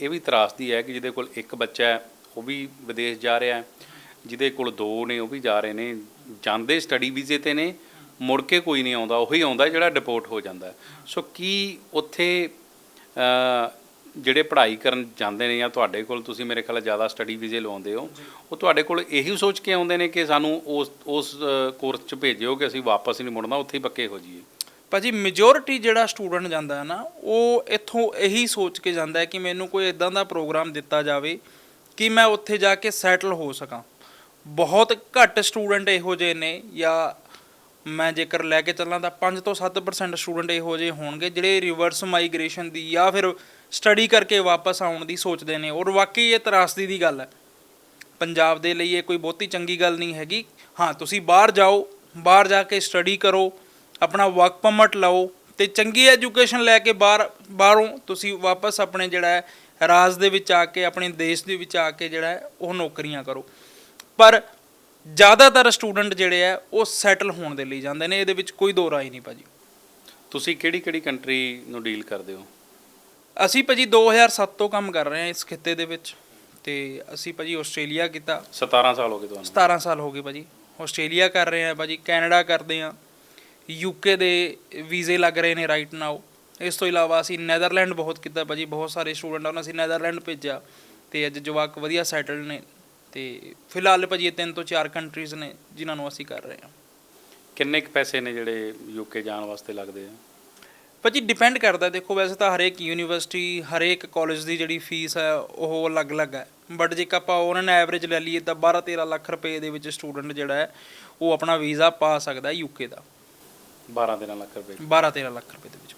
ਇਹ ਵੀ ਤਰਾਸਦੀ ਹੈ ਕਿ ਜਿਹਦੇ ਕੋਲ ਇੱਕ ਬੱਚਾ ਹੈ, ਉਹ ਵੀ ਵਿਦੇਸ਼ ਜਾ ਰਿਹਾ ਹੈ। ਜਿਹਦੇ ਕੋਲ ਦੋ ਨੇ, ਉਹ ਵੀ ਜਾ ਰਹੇ ਨੇ। ਜਾਂਦੇ ਸਟੱਡੀ ਵੀਜ਼ੇ ਤੇ ਨੇ, ਮੁੜ ਕੇ ਕੋਈ ਨਹੀਂ ਆਉਂਦਾ। ਉਹੀ ਆਉਂਦਾ ਜਿਹੜਾ ਡਿਪੋਰਟ ਹੋ ਜਾਂਦਾ ਸੋ ਕੀ ਉੱਥੇ ਜਿਹੜੇ ਪੜ੍ਹਾਈ ਕਰਨ ਜਾਂਦੇ ਨੇ ਜਾਂ ਤੁਹਾਡੇ ਕੋਲ, ਤੁਸੀਂ ਮੇਰੇ ਖਿਆਲ ਜ਼ਿਆਦਾ ਸਟੱਡੀ ਵੀਜ਼ੇ ਲਵਾਉਂਦੇ ਹੋ, ਉਹ ਤੁਹਾਡੇ ਕੋਲ ਇਹੀ ਸੋਚ ਕੇ ਆਉਂਦੇ ਨੇ ਕਿ ਸਾਨੂੰ ਉਸ ਉਸ ਕੋਰਸ 'ਚ ਭੇਜਿਓ ਕਿ ਅਸੀਂ ਵਾਪਸ ਹੀ ਨਹੀਂ ਮੁੜਨਾ, ਉੱਥੇ ਹੀ ਪੱਕੇ ਹੋ ਜਾਈਏ? ਭਾਜੀ ਮੈਜੋਰਿਟੀ ਜਿਹੜਾ ਸਟੂਡੈਂਟ ਜਾਂਦਾ ਹੈ ਨਾ, ਉਹ ਇੱਥੋਂ ਇਹੀ ਸੋਚ ਕੇ ਜਾਂਦਾ ਹੈ ਕਿ ਮੈਨੂੰ ਕੋਈ ਇਦਾਂ ਦਾ ਪ੍ਰੋਗਰਾਮ ਦਿੱਤਾ ਜਾਵੇ ਕਿ ਮੈਂ ਉੱਥੇ ਜਾ ਕੇ ਸੈਟਲ ਹੋ ਸਕਾਂ। ਬਹੁਤ ਘੱਟ ਸਟੂਡੈਂਟ ਇਹੋ ਜਿਹੇ ਨੇ ਜਾਂ ਮੈਂ ਜੇਕਰ ਲੈ ਕੇ ਚੱਲਾਂ ਤਾਂ 5 ਤੋਂ 7% ਸਟੂਡੈਂਟ ਇਹੋ ਜਿਹੇ ਹੋਣਗੇ ਜਿਹੜੇ ਰਿਵਰਸ ਮਾਈਗ੍ਰੇਸ਼ਨ ਦੀ ਜਾਂ ਫਿਰ ਸਟੱਡੀ ਕਰਕੇ ਵਾਪਸ ਆਉਣ ਦੀ ਸੋਚਦੇ ਨੇ। ਔਰ ਵਾਕਈ ਇਹ ਤਰਾਸਦੀ ਦੀ ਗੱਲ ਹੈ। ਪੰਜਾਬ ਦੇ ਲਈ ਇਹ ਕੋਈ ਬਹੁਤੀ ਚੰਗੀ ਗੱਲ ਨਹੀਂ ਹੈਗੀ। ਹਾਂ, ਤੁਸੀਂ ਬਾਹਰ ਜਾਓ, ਬਾਹਰ ਜਾ ਕੇ ਸਟੱਡੀ ਕਰੋ। ਆਪਣਾ ਵਰਕ ਪਰਮਿਟ ਲਓ ਤੇ ਚੰਗੀ ਐਜੂਕੇਸ਼ਨ ਲੈ ਕੇ ਬਾਹਰ ਬਾਹਰੋਂ ਤੁਸੀਂ ਵਾਪਸ ਆਪਣੇ ਜਿਹੜਾ ਹੈ ਰਾਜ ਦੇ ਵਿੱਚ ਆ ਕੇ ਆਪਣੇ ਦੇਸ਼ ਦੇ ਵਿੱਚ ਆ ਕੇ ਜਿਹੜਾ ਹੈ ਉਹ ਨੌਕਰੀਆਂ ਕਰੋ। ਪਰ ਜ਼ਿਆਦਾਤਰ ਸਟੂਡੈਂਟ ਜਿਹੜੇ ਆ ਉਹ ਸੈਟਲ ਹੋਣ ਦੇ ਲਈ ਜਾਂਦੇ ਨੇ ਇਹਦੇ ਵਿੱਚ ਕੋਈ ਦੋ ਰਾਏ ਨਹੀਂ ਭਾਜੀ। ਤੁਸੀਂ ਕਿਹੜੀ ਕਿਹੜੀ ਕੰਟਰੀ ਨੂੰ ਡੀਲ ਕਰਦੇ ਹੋ? ਅਸੀਂ ਭਾਜੀ 2007 ਤੋਂ ਕੰਮ ਕਰ ਰਹੇ ਹਾਂ ਇਸ ਖਿੱਤੇ ਦੇ ਵਿੱਚ ਤੇ ਅਸੀਂ ਭਾਜੀ ਆਸਟ੍ਰੇਲੀਆ ਕੀਤਾ। 17 ਸਾਲ ਹੋ ਗਏ ਤੁਹਾਨੂੰ। 17 ਸਾਲ ਹੋ ਗਏ ਭਾਜੀ। ਆਸਟ੍ਰੇਲੀਆ ਕਰ ਰਹੇ ਆ ਭਾਜੀ ਕੈਨੇਡਾ ਕਰਦੇ ਆ ਯੂਕੇ ਦੇ ਵੀਜ਼ੇ ਲੱਗ ਰਹੇ ਨੇ ਰਾਈਟ ਨਾਓ ਇਸ ਤੋਂ ਇਲਾਵਾ ਅਸੀਂ ਨੈਦਰਲੈਂਡ ਬਹੁਤ ਕੀਤਾ ਭਾਜੀ ਬਹੁਤ ਸਾਰੇ ਸਟੂਡੈਂਟਾਂ ਨੂੰ ਅਸੀਂ ਨੈਦਰਲੈਂਡ ਭੇਜਿਆ। ਤੇ ਅੱਜ ਜਵਾਕ ਵਧੀਆ ਸੈਟਲਡ ਨੇ। ਤੇ ਫਿਲਹਾਲ ਭਾਜੀ ਇਹ ਤਿੰਨ ਤੋਂ ਚਾਰ ਕੰਟਰੀਜ਼ ਨੇ ਜਿਨ੍ਹਾਂ ਨੂੰ ਅਸੀਂ ਕਰ ਰਹੇ ਹਾਂ। ਕਿੰਨੇ ਕੁ ਪੈਸੇ ਨੇ ਜਿਹੜੇ ਯੂਕੇ ਜਾਣ ਵਾਸਤੇ ਲੱਗਦੇ ਆ? ਭਾਜੀ ਡਿਪੈਂਡ ਕਰਦਾ ਦੇਖੋ ਵੈਸੇ ਤਾਂ ਹਰੇਕ ਯੂਨੀਵਰਸਿਟੀ ਹਰੇਕ ਕਾਲਜ ਦੀ ਜਿਹੜੀ ਫੀਸ ਹੈ ਉਹ ਅਲੱਗ-ਅਲੱਗ ਹੈ। ਬਟ ਜੇ ਆਪਾਂ ਉਹਨਾਂ ਨੇ ਐਵਰੇਜ ਲੈ ਲਈਏ ਤਾਂ 12-13 ਲੱਖ ਰੁਪਏ ਦੇ ਵਿੱਚ ਸਟੂਡੈਂਟ ਜਿਹੜਾ ਹੈ ਉਹ ਆਪਣਾ ਵੀਜ਼ਾ ਪਾ ਸਕਦਾ ਹੈ ਯੂਕੇ ਦਾ। 12 13 ਲੱਖ ਰੁਪਏ। 12-13 ਲੱਖ ਰੁਪਏ ਦੇ ਵਿੱਚ